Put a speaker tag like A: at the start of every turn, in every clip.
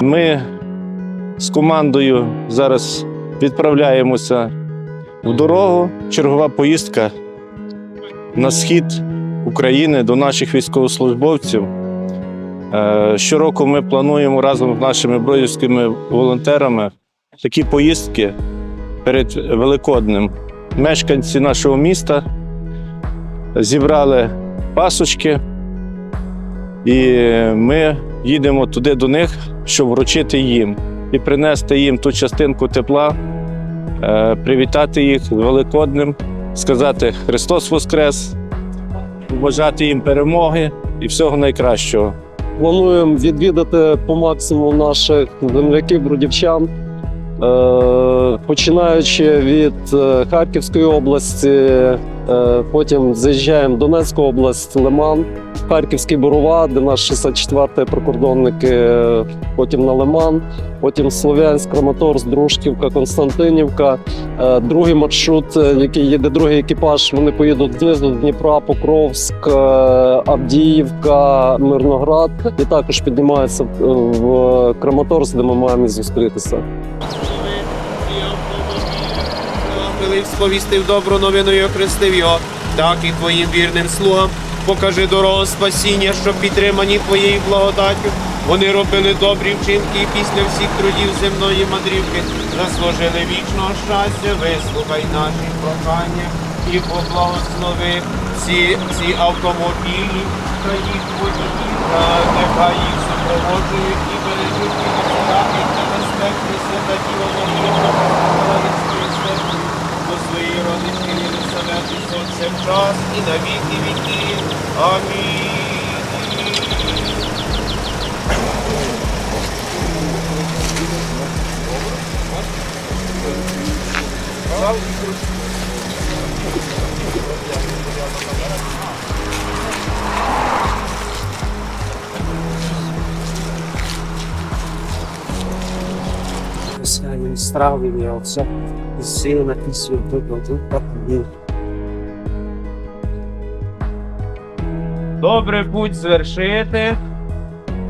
A: Ми з командою зараз відправляємося в дорогу. Чергова поїздка на схід України до наших військовослужбовців. Е, Щороку ми плануємо разом з нашими бродівськими волонтерами такі поїздки перед Великоднем. Мешканці нашого міста зібрали пасочки, і ми їдемо туди до них, щоб вручити їм і принести їм ту частинку тепла, е, привітати їх з Великоднем, сказати Христос Воскрес, побажати їм перемоги і всього найкращого.
B: Плануємо відвідати по максимуму наших земляків, бродівчан, Е, починаючи від е, Харківської області, потім заїжджаємо в Донецьку область, Лиман, Харківський Борова, де наш 64-й прикордонники, е, потім на Лиман, потім Слов'янськ, Краматорськ, Дружківка, Константинівка. Е, Другий маршрут, е, який їде другий екіпаж, вони поїдуть знизу Дніпра, Покровськ, е, Авдіївка, Мирноград і також піднімаються в Краматорськ, де ми маємо зустрітися.
C: Филип сповістив добру новину і охрестив його, так і твоїм вірним слугам. Покажи дорогу спасіння, щоб підтримані твоєю благодаттю. Вони робили добрі вчинки і після всіх трудів земної мандрівки заслужили вічного щастя. Вислухай наші прохання і поблагослови ці, ці автомобілі та їх водії, нехай їх супроводжують і бережуть осади безпеки свята Діва Єлисавети, сонце час і на віки віки. Амінь.
D: Сяєм стравлення Отця і Сина і Святого Духа. Амінь.
C: Добре путь звершити,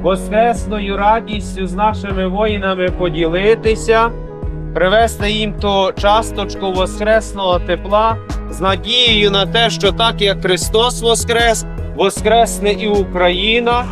C: воскресною радістю з нашими воїнами поділитися, привести їм ту часточку воскресного тепла з надією на те, що так як Христос воскрес, воскресне і Україна,